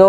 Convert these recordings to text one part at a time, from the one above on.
તો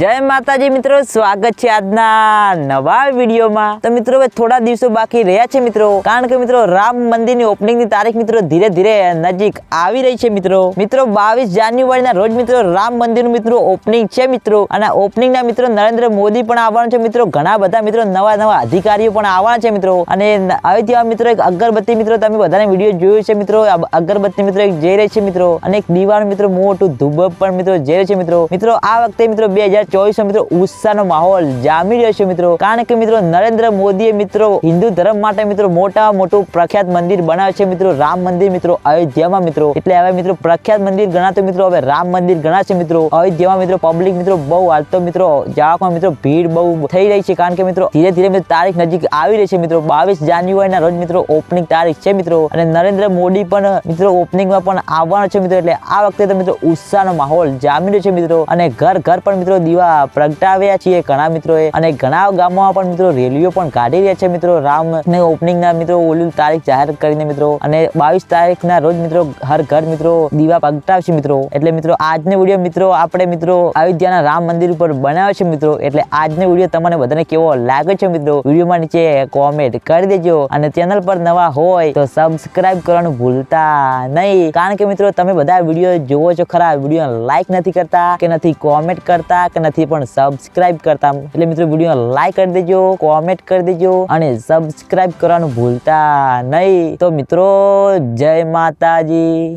જય માતાજી મિત્રો, સ્વાગત છે આજના નવા વિડીયોમાં. તો મિત્રો થોડા દિવસો બાકી રહ્યા છે મિત્રો, કારણ કે મિત્રો, રામ મંદિરની ઓપનિંગની તારીખ મિત્રો ધીરે ધીરે નજીક આવી રહી છે મિત્રો. મિત્રો, બાવીસ જાન્યુઆરીના રોજ મિત્રો, રામ મંદિરનું મિત્રો ઓપનિંગ છે મિત્રો. અને ઓપનિંગના મિત્રો નરેન્દ્ર મોદી પણ આવવાનું છે મિત્રો. ઘણા બધા મિત્રો, નવા નવા અધિકારીઓ પણ આવવાના છે મિત્રો. અને અયોધ્યા મિત્રો એક અગરબત્તી મિત્રો, તમે બધાને વીડિયો જોયો છે મિત્રો. અગરબત્તી મિત્રો એક જઈ રહી છે મિત્રો. અને એક દિવાળ મિત્રો, મોટું ધુબબ પણ મિત્રો જઈ રહી છે મિત્રો. મિત્રો, આ વખતે મિત્રો બે હજાર ચોવીસ મિત્રો ઉત્સાહનો માહોલ જામી રહ્યો છે મિત્રો. કારણ કે મિત્રો નરેન્દ્ર મોદીએ મિત્રો હિન્દુ ધર્મ માટે મિત્રો મોટા મોટું પ્રખ્યાત મંદિર બનાવ્યું છે મિત્રો. રામ મંદિર મિત્રો અયોધ્યામાં મિત્રો. એટલે હવે મિત્રો પ્રખ્યાત મંદિર ગણાતો મિત્રો હવે રામ મંદિર ગણાશે મિત્રો. અયોધ્યામાં મિત્રો પબ્લિક મિત્રો બહુ હાલ મિત્રો જવામાં મિત્રો ભીડ બહુ થઈ રહી છે. કારણ કે મિત્રો ધીરે ધીરે મિત્રો તારીખ નજીક આવી રહી છે મિત્રો. બાવીસ જાન્યુઆરીના રોજ મિત્રો ઓપનિંગ તારીખ છે મિત્રો. અને નરેન્દ્ર મોદી પણ મિત્રો ઓપનિંગમાં પણ આવવાનો છે મિત્રો. એટલે આ વખતે તો મિત્રો ઉત્સાહનો માહોલ જામી રહ્યો છે મિત્રો. અને ઘર ઘર પણ મિત્રો દીવા પ્રગટાવ્યા છીએ. ઘણા મિત્રોએ અને ઘણા ગામોમાં પણ મિત્રો રેલીઓ પણ કાઢી રહ્યા છે મિત્રો. રામ ને ઓપનિંગના મિત્રો ઓલી તારીખ જાહેર કરીને મિત્રો અને બાવીસ તારીખના રોજ મિત્રો હર ઘર મિત્રો દીવા પ્રગટાવશે મિત્રો. એટલે મિત્રો આજનો વીડિયો મિત્રો આપણે મિત્રો અયોધ્યાના રામ મંદિર ઉપર બનાવ્યો છે મિત્રો. એટલે આજનો વીડિયો તમને બધાને કેવો લાગે છે મિત્રો? વિડીયોમાં નીચે કોમેન્ટ કરી દેજો અને ચેનલ પર નવા હોય તો સબસ્ક્રાઇબ કરવાનું ભૂલતા નહીં. કારણ કે મિત્રો તમે બધા વીડિયો જોવો છો ખરા. વીડિયો લાઈક નથી કરતા કે નથી કોમેન્ટ કરતા કે નથી પણ સબસ્ક્રાઇબ કરતા. એટલે મિત્રો વીડિયો લાઈક કરી દેજો કોમેન્ટ કરી દેજો અને સબસ્ક્રાઇબ કરવાનું ભૂલતા નહીં. તો મિત્રો, જય માતાજી.